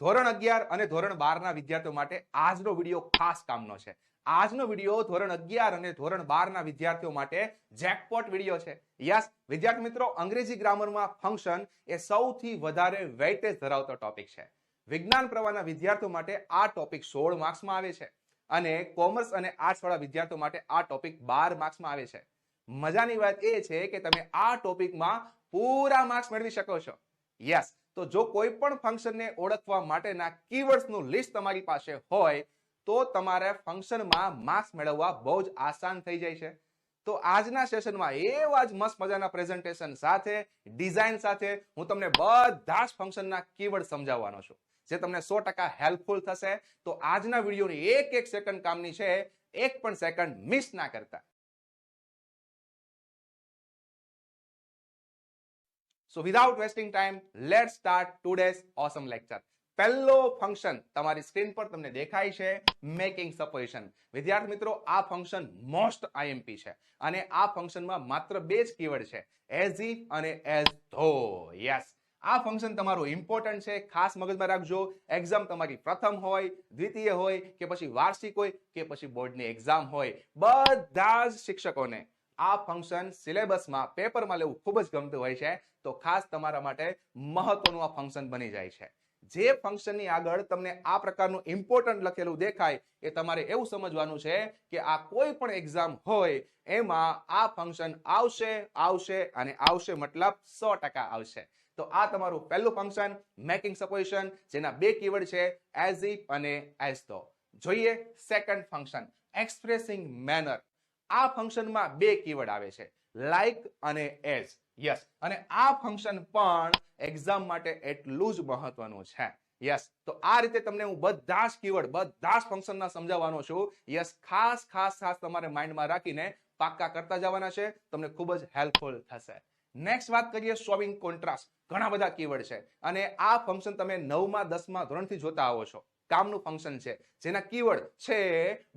ધોરણ અગિયાર અને ધોરણ બારના વિદ્યાર્થીઓ માટે આજનો વીડિયો ખાસ કામનો છે. આજનો વીડિયો ધોરણ અગિયાર અને ધોરણ બારના વિદ્યાર્થીઓ માટે જેકપોટ વીડિયો છે. યસ વિદ્યાર્થી મિત્રો, અંગ્રેજી ગ્રામરમાં ફંક્શન એ સૌથી વધારે વેઇટેજ ધરાવતો ટોપિક છે. વિજ્ઞાન પ્રવાહના વિદ્યાર્થીઓ માટે આ ટોપિક સોળ માર્ક્સમાં આવે છે અને કોમર્સ અને આર્ટ્સ વાળા વિદ્યાર્થીઓ માટે આ ટોપિક બાર માર્ક્સમાં આવે છે. મજાની વાત એ છે કે તમે આ ટોપિકમાં પૂરા માર્ક્સ મેળવી શકો છો. યસ તો જો કોઈ પણ ફંક્શનને ઓળખવા માટેના કીવર્ડ્સનું લિસ્ટ તમારી પાસે હોય, તો તમારે ફંક્શનમાં માર્ક્સ મેળવવા બહુ જ આસાન થઈ જાય છે. તો આજના સેશનમાં એવા જ મસ્ત મજાના પ્રેઝન્ટેશન સાથે ડિઝાઇન સાથે હું તમને બધા જ ફંક્શનના કીવર્ડ સમજાવવાનો છું. જે તમને સો ટકા હેલ્પફુલ થશે. તો આજના વિડીયોની એક એક સેકન્ડ કામની છે, એક પણ સેકન્ડ મિસ ના કરતા. So without wasting time let start today's awesome lecture પહેલો ફંક્શન તમારી સ્ક્રીન પર તમને દેખાય છે મેકિંગ સપોઝિશન વિદ્યાર્થી મિત્રો, આ ફંક્શન મોસ્ટ આઈએમપી છે. અને આ ફંક્શનમાં માત્ર બે જ કીવર્ડ છે એઝ ઇફ અને એઝ ધો યસ આ ફંક્શન તમારું ઇમ્પોર્ટન્ટ છે, ખાસ મગજમાં રાખજો. એક્ઝામ તમારી પ્રથમ હોય, દ્વિતીય હોય, કે પછી વાર્ષિક હોય, કે પછી બોર્ડની એક્ઝામ હોય. બધા જ શિક્ષકોને આ ફંક્શન સિલેબસમાં પેપરમાં લેવું ખૂબ જ ગમતું હોય છે, તો ખાસ તમારા માટે મહત્વનું આ ફંક્શન બની જાય છે. જે ફંક્શનની આગળ તમને આ પ્રકારનું ઇમ્પોર્ટન્ટ લખેલું દેખાય, એ તમારે એવું સમજવાનું છે કે આ કોઈ પણ એક્ઝામ હોય, એમાં આ ફંક્શન આવશે આવશે અને આવશે મતલબ સો આવશે. તો આ તમારું પહેલું ફંક્શન મેકિંગ સપોઝિશન જેના બે કીવર્ડ છે એઝ ઇફ અને એઝ તો જોઈએ સેકન્ડ ફંક્શન એક્સપ્રેસિંગ મેનર આ ફંક્શનમાં બે કીવર્ડ આવે છે લાઈક અને એઝ યસ અને આ ફંક્શન પણ એક્ઝામ માટે એટલું જ મહત્વનું છે. યસ તો આ રીતે તમને હું બધા જ કીવર્ડ બધા જ ફંક્શનના સમજાવવાનો છું. યસ ખાસ ખાસ ખાસ તમારે માઇન્ડમાં રાખીને પાક્કા કરતા જવાના છે. તમને ખૂબ જ હેલ્પફુલ થશે. નેક્સ્ટ વાત કરીએ સોવિંગ કોન્ટ્રાસ્ટ ઘણા બધા કીવર્ડ છે. અને આ ફંક્શન તમે નવમાં, દસમાં, ધોરણથી જોતા આવો છો. કામનું ફંક્શન છે. જેના કીવર્ડ છે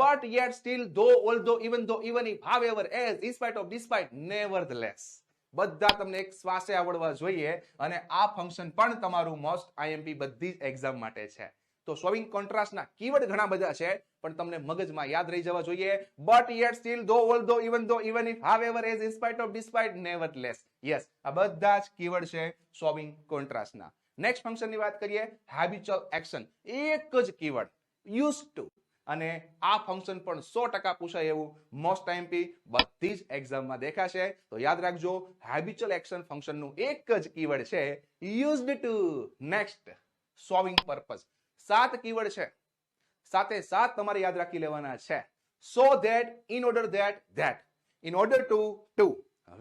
but yet still though although even though even if however as in spite of despite nevertheless બધા તમને એક શ્વાસે આવડવા જોઈએ અને આ ફંક્શન પણ તમારું મોસ્ટ આઈએમપી બધી જ એક્ઝામ માટે છે. તો સોવિંગ કોન્ટ્રાસ્ટના કીવર્ડ ઘણા બધા છે, પણ તમને મગજમાં યાદ રહી જવા જોઈએ. But yet still though although even though even if however as in spite of despite nevertheless yes આ બધા જ કીવર્ડ છે સોવિંગ કોન્ટ્રાસ્ટના નેક્સ્ટ ફંક્શનની વાત કરીએ હેબિચ્યુઅલ એક્શન એક જ કીવર્ડ યુઝ ટુ અને આ ફંક્શન પણ સો ટકા પૂછાય એવું. મોસ્ટ ટાઈમ પી બધી જ એક્ઝામમાં દેખાશે. તો યાદ રાખજો હેબિચ્યુઅલ એક્શન ફંક્શનનું એક જ કીવર્ડ છે used to next showing purpose સાત કીવર્ડ છે. સાથે સાત તમારે યાદ રાખી લેવાના છે. So that in order that that in order to to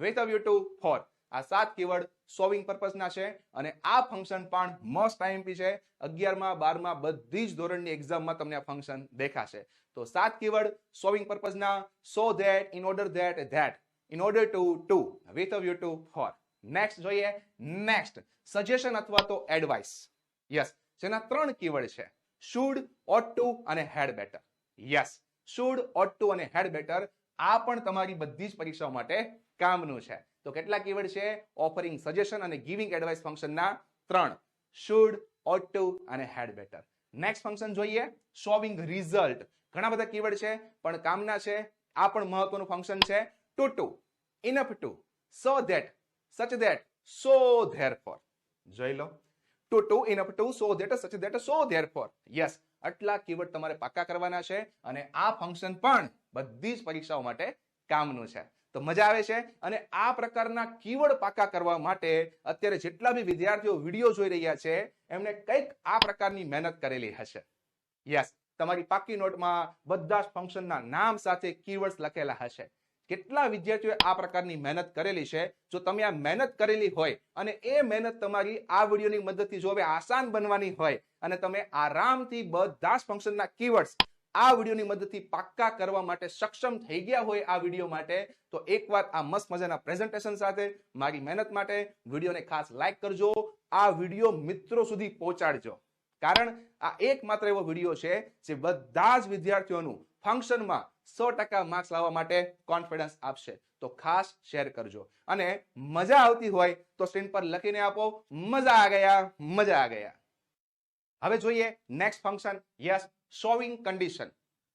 with a view to for આ સાત કીવર્ડ સોવિંગ પર્પઝના છે અને આ ફંક્શન પણ મોસ્ટ આઈએમપી છે. અગિયારમાં, બારમાં બધી જ ધોરણની એક્ઝામમાં તમને આ ફંક્શન દેખાશે. તો સાત keyword showing પર્પઝના so that in order that that in order to to with a view to for next જોઈએ. નેક્સ્ટ સજેશન અથવા તો એડવાઇસ યસ જેના ત્રણ કીવર્ડ છે. શુડ ઓટ ટુ અને had better yes should ought to અને had better આ પણ તમારી બધી જ પરીક્ષાઓ માટે કામનું છે. તો કેટલા કીવર્ડ છે? ઓફરિંગ સજેશન અને ગિવિંગ એડવાઇસ ફંક્શનના ત્રણ. શુડ ઓટ ટુ અને હેડ બેટર નેક્સ્ટ ફંક્શન જોઈએ. સોવિંગ રિઝલ્ટ ઘણા બધા કીવર્ડ છે, પણ કામના છે. આ પણ મહત્વનું ફંક્શન છે. Too to enough to so that such that so therefore જોઈ લો. Too to enough to so that such that so therefore yes આટલા કીવર્ડ તમારે પાક્કા કરવાના છે અને આ ફંક્શન પણ બધી જ પરીક્ષાઓ માટે કામનું છે. તો મજા આવે છે અને આ પ્રકારના કીવર્ડ પાક્કા કરવા માટે અત્યારે જેટલા બી વિદ્યાર્થીઓ વીડિયો જોઈ રહ્યા છે, એમને કંઈક આ પ્રકારની મહેનત કરેલી હશે. યસ તમારી પાકી નોટમાં બધા જ ફંક્શનના નામ સાથે કીવર્ડ્સ લખેલા હશે. કેટલા વિદ્યાર્થીઓએ આ પ્રકારની મહેનત કરેલી છે? જો તમે આ મહેનત કરેલી હોય અને એ મહેનત તમારી આ વિડીયોની મદદથી જો હવે આસાન બનવાની હોય અને તમે આરામથી બધા જ ફંક્શનના કીવર્ડ્સ આ વિડીયોની મદદથી પાક્કા કરવા માટે સક્ષમ થઈ ગયા હોય આ વીડિયો માટે, તો એક વાત આ મસ્ત મજાના પ્રેઝન્ટેશન સાથે મારી મહેનત માટે વિડીયોને ખાસ લાઇક કરજો, આ વીડિયો મિત્રો સુધી પહોંચાડજો. કારણ આ એકમાત્ર એવો વીડિયો છે જે બધા જ વિદ્યાર્થીઓનું ફંક્શનમાં સો ટકા માર્ક્સ લાવવા માટે કોન્ફિડન્સ આપશે. તો ખાસ શેર કરજો. અને મજા આવતી હોય તો સ્ક્રીન પર લખીને આપો, મજા આ ગયા, મજા આ ગયા. હવે જોઈએ next function yes showing condition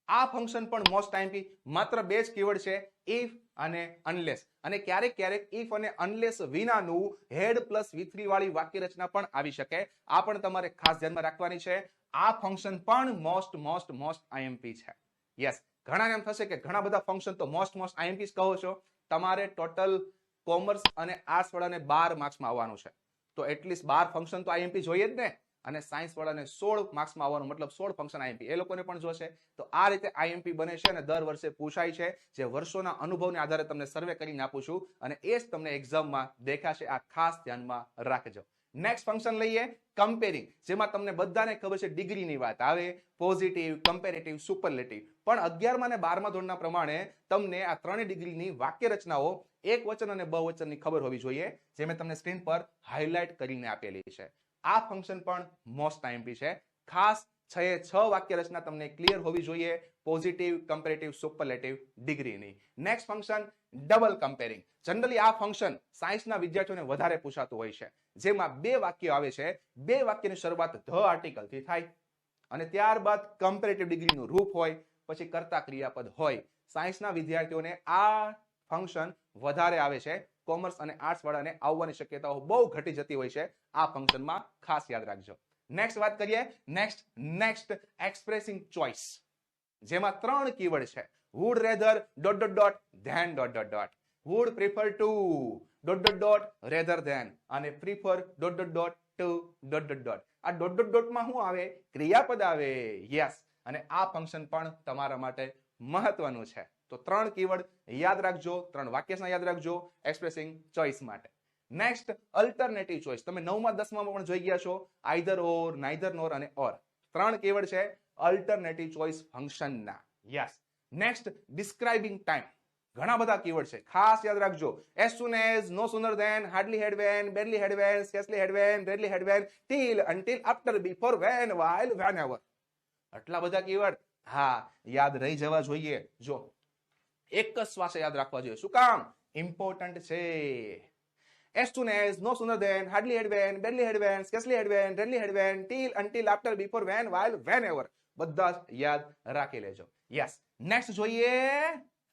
આ ફંક્શન પણ મોસ્ટ ટાઈમથી માત્ર બે જ કીવર્ડ છે ઇફ અને અનલેસ અને ક્યારેક ક્યારેક ઇફ અને અનલેસ વિનાનું હેડ પ્લસ વી વાળી વાક્ય રચના પણ આવી શકે. આ પણ તમારે ખાસ ધ્યાનમાં રાખવાની છે. આ ફંક્શન પણ મોસ્ટ મોસ્ટ મોસ્ટ આઈએમપી છે. યસ ઘણાને એમ થશે કે ઘણા બધા ફંક્શન તો મોસ્ટ મોસ્ટ આઈએમપી કહો છો. તમારે ટોટલ કોમર્સ અને આર્ટ્સ વાળાને બાર માર્ક્સમાં આવવાનું છે. તો એટલીસ્ટ બાર ફંક્શન તો આઈએમપી જોઈએ જ ને. અને સાયન્સ વાળાને સોળ માર્ક્સમાં આવવાનું, મતલબ સોળ ફંક્શન આઈએમપી એ લોકોને પણ જોશે. તો આ રીતે આઈએમપી બને છે અને દર વર્ષે પૂછાય છે જે વર્ષોના અનુભવને આધારે તમને સર્વે કરીને આપું છું. અને એ જ તમને એક્ઝામમાં દેખાશે. આ ખાસ ધ્યાનમાં રાખજો. નેક્સ્ટ ફંક્શન લઈએ કમ્પેરિંગ જેમાં તમને બધાને ખબર છે ડિગ્રીની વાત આવે પોઝિટિવ કમ્પેરેટિવ સુપરલેટિવ પણ અગિયારમાં અને બારમા ધોરણના પ્રમાણે તમને આ ત્રણેય ડિગ્રીની વાક્ય રચનાઓ એક વચન અને બહુવચનની ખબર હોવી જોઈએ, જે મેં તમને સ્ક્રીન પર હાઇલાઇટ કરીને આપેલી છે. આ ફંક્શન પણ મોસ્ટ આઈએમપી છે. ખાસ છ એ છ વાક્ય રચના તમને ક્લિયર હોવી જોઈએ પોઝિટિવ કમ્પેરેટિવ સુપરલેટિવ ડિગ્રીની. Next function double comparing generally આ ફંક્શન સાયન્સના વિદ્યાર્થીઓને વધારે પૂછાતું હોય છે. જેમાં બે વાક્ય આવે છે. બે વાક્યની શરૂઆત ધ આર્ટિકલથી થાય અને ત્યારબાદ કમ્પેરેટિવ ડિગ્રીનું રૂપ હોય, પછી કરતા ક્રિયાપદ હોય. સાયન્સના વિદ્યાર્થીઓને આ ફંક્શન વધારે આવે છે. કોમર્સ અને આર્ટ્સ વાળાને આવવાની શક્યતાઓ બહુ ઘટી જતી હોય છે. આ ફંક્શનમાં ખાસ યાદ રાખજો. નેક્સ્ટ વાત કરીએ. નેક્સ્ટ નેક્સ્ટ એક્સપ્રેસિંગ ચોઇસ જેમાં ત્રણ કીવર્ડ છે. Would rather dot dot dot than dot dot dot would prefer to dot dot dot rather than અને prefer dot dot dot to dot dot dot આ dot dot ડોટમાં શું આવે? ક્રિયાપદ આવે. યસ અને આ ફંક્શન પણ તમારા માટે મહત્વનું છે. તો ત્રણ કીવર્ડ યાદ રાખજો. ત્રણ વાક્યસના યાદ રાખજો. એક્સપ્રેસિંગ ચોઇસ માટે. નેક્સ્ટ અલ્ટરનેટિવ ચોઇસ તમે નવમાં, દસમાં પણ જોઈ ગયા છો. આઈધર ઓર નાઈધર નોર અને ઓર ત્રણ કેવડ છે. અલ્ટરનેટિવ ચોઇસ ફંક્શનના યસ નેક્સ્ટ ડિસ્ક્રાઇબિંગ ટાઈમ ઘણા બધા કીવર્ડ છે. ખાસ યાદ રાખજો. As soon as no sooner than hardly had when barely had when scarcely had when Ridley had when till until after before when while whenever આટલા બધા keyword હા, યાદ રહી જવા જોઈએ. જો, એક જ શ્વાસે યાદ રાખવા જોઈએ. શું કામ? ઇમ્પોર્ટન્ટ છે. As soon as, no sooner than, hardly had when, barely had when, scarcely had when, rarely had when, till, until, after, before, when, while whenever બધા જ યાદ રાખી લેજો. યસ નેક્સ્ટ જોઈએ.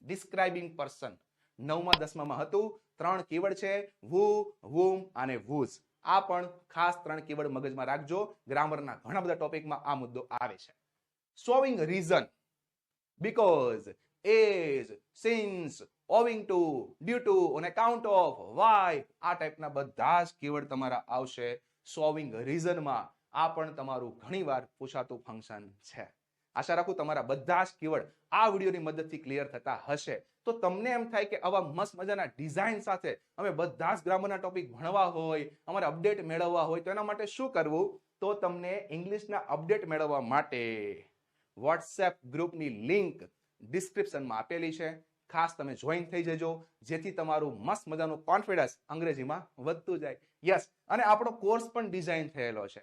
ડિસ્ક્રાઇબિંગ પર્સન નવમા, દસમામાં હતું. ત્રણ કીવર્ડ છે. વુ, વુમ અને વુઝ. આ પણ ખાસ ત્રણ કીવર્ડ મગજમાં રાખજો. ગ્રામરના ઘણા બધા ટોપિકમાં આ મુદ્દો આવે છે. Showing reason because as since owing to due to અને કાઉન્ટ ઓફ વાય આ ટાઈપના બધા જ કીવર્ડ તમારા આવશે. સોવિંગ રીઝનમાં આ પણ તમારું ઘણીવાર પૂછાતું ફંક્શન છે. આશા રાખું તમારા બધા જ કીવર્ડ આ વિડીયોની મદદથી ક્લિયર થતા હશે. તો તમને એમ થાય કે આવા મસ્ત મજાના ડિઝાઇન સાથે અમે બધા જ ગ્રામરના ટોપિક ભણવા હોય, અમારે અપડેટ મેળવવા હોય, તો એના માટે શું કરવું? તો તમને ઇંગ્લિશના અપડેટ મેળવવા માટે વોટ્સએપ ગ્રુપની લિંક ડિસ્ક્રિપ્શનમાં આપેલી છે. ખાસ તમે જોઈન થઈ જજો, જેથી તમારું મસ્ત મજાનું કોન્ફિડન્સ અંગ્રેજીમાં વધતું જાય. યસ અને આપણો કોર્સ પણ ડિઝાઇન થયેલો છે.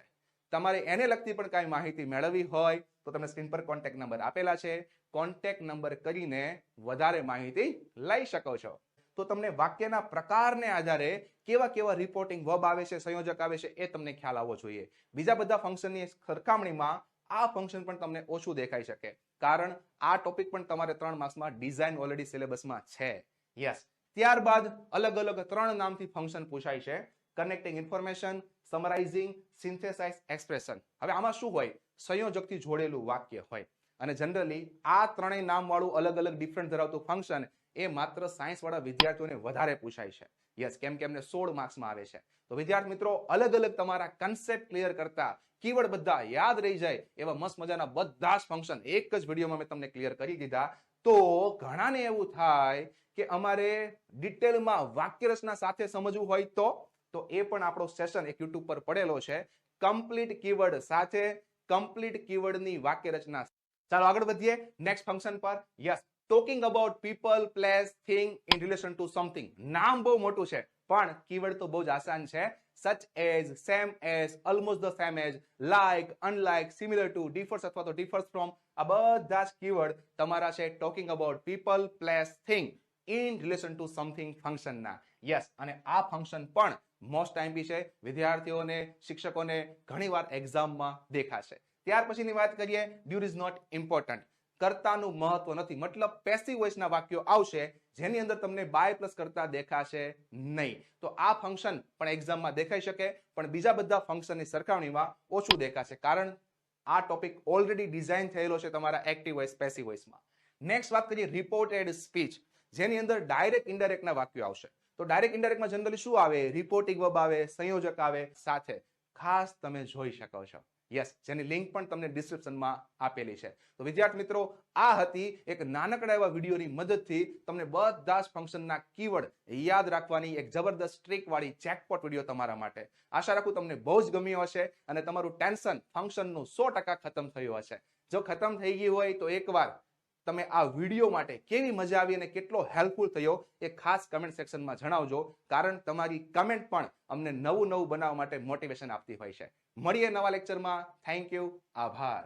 તમારે એને લગતી પણ કાંઈ માહિતી મેળવવી હોય તો તમે સ્ક્રીન પર કોન્ટેક્ટ નંબર આપેલા છે. કોન્ટેક્ટ નંબર કરીને વધારે માહિતી લઈ શકો છો. તો તમને વાક્યના પ્રકારને આધારે કેવા કેવા રિપોર્ટિંગ વબ આવે છે, સંયોજક આવે છે, એ તમને ખ્યાલ આવવો જોઈએ. બીજા બધા ફંક્શનની સરખામણીમાં આ ફંક્શન પણ તમને ઓછું દેખાઈ શકે. કારણ આ ટોપિક પણ તમારે ત્રણ માર્ક્સમાં ડિઝાઇન ઓલરેડી સિલેબસમાં છે. યસ ત્યારબાદ અલગ અલગ ત્રણ નામથી ફંક્શન પૂછાય છે. Connecting information summarising synthesise expression હવે આમાં શું હોય? સંયોજકથી જોડેલું વાક્ય હોય. અને જનરલી આ ત્રણેય નામ વાળું અલગ અલગ ડિફરન્ટ ધરાવતું ફંક્શન એ માત્ર સાયન્સવાળા વિદ્યાર્થીઓને વધારે પૂછાય છે. યસ કેમ કે એમને સોળ માર્ક્સમાં આવે છે. તો વિદ્યાર્થી મિત્રો, અલગ અલગ તમારા કન્સેપ્ટ ક્લિયર કરતા કીવર્ડ બધા યાદ રહી જાય એવા મસ્ત મજાના બધા જ ફંક્શન એક જ વિડીયોમાં મેં તમને ક્લિયર કરી દીધા. તો ઘણાને એવું થાય કે અમારે ડિટેલમાં વાક્ય રચના સાથે સમજવું હોય તો તો એ પણ આપણો સેશન એક યુટ્યુબ પર પડેલો છે. કમ્પ્લીટ કીવર્ડ સાથે કમ્પ્લીટ કીવર્ડની વાક્ય રચના ચાલો આગળ વધીએ. નેક્સ્ટ ફંક્શન પર. Yes talking about people place thing in relation to something નામ બહુ મોટું છે, પણ કીવર્ડ તો બહુ જ આસાન છે. Such as same as almost the same as like unlike similar to differs અથવા તો ડિફર્સ ફ્રોમ આ બધા જ કીવર્ડ તમારા છે talking about people place thing in relation to something ફંક્શનના યસ અને આ ફંક્શન પણ મોસ્ટ ટાઈમ બી છે, વિદ્યાર્થીઓને, શિક્ષકોને ઘણીવાર એક્ઝામમાં દેખાશે. ત્યાર પછીની વાત કરીએ ડ્યુર ઇઝ નોટ ઇમ્પોર્ટન્ટ કરતાનું મહત્વ નથી. મતલબ પેસિવ વોઇસના વાક્યો આવશે, જેની અંદર તમને બાય પ્લસ કરતા દેખાશે નહીં. તો આ ફંક્શન પણ એક્ઝામમાં દેખાઈ શકે, પણ બીજા બધા ફંક્શનની સરખામણીમાં ઓછું દેખાશે. કારણ આ ટોપિક ઓલરેડી ડિઝાઇન થયેલો છે તમારા એક્ટિવ વોઇસ પેસિવ વોઇસમાં નેક્સ્ટ વાત કરીએ રિપોર્ટેડ સ્પીચ જેની અંદર ડાયરેક્ટ ઇનડાયરેક્ટના વાક્યો આવશે. તો ડાયરેક્ટ ઇન્ડાયરેક્ટમાં જનરલી શું આવે? રિપોર્ટિંગ વર્બ આવે, સંયોજક આવે, સાથે ખાસ તમે જોઈ શકો છો. યસ જેની લિંક પણ તમને ડિસ્ક્રિપ્શનમાં આપેલી છે. તો વિદ્યાર્થી મિત્રો, આ હતી એક નાનકડા એવા વિડીયોની મદદથી તમને બધા જ ફંક્શનના કીવર્ડ યાદ રાખવાની એક જબરદસ્ત ટ્રીક વાળી ચેકપોટ વીડિયો તમારા માટે. આશા રાખું તમને બહુ જ ગમ્યો હશે અને તમારું ટેન્શન ફંક્શનનું સો ટકા ખતમ થયું હશે. જો ખતમ થઈ ગયું હોય તો એકવાર તમે આ વીડિયો માટે કેવી મજા આવી અને કેટલો હેલ્પફુલ થયો એ ખાસ કમેન્ટ સેક્શનમાં જણાવજો, કારણ તમારી કમેન્ટ પણ અમને નવું નવું બનાવવા માટે મોટિવેશન આપતી હોય છે. મળીએ નવા લેક્ચરમાં થેન્ક યુ આભાર.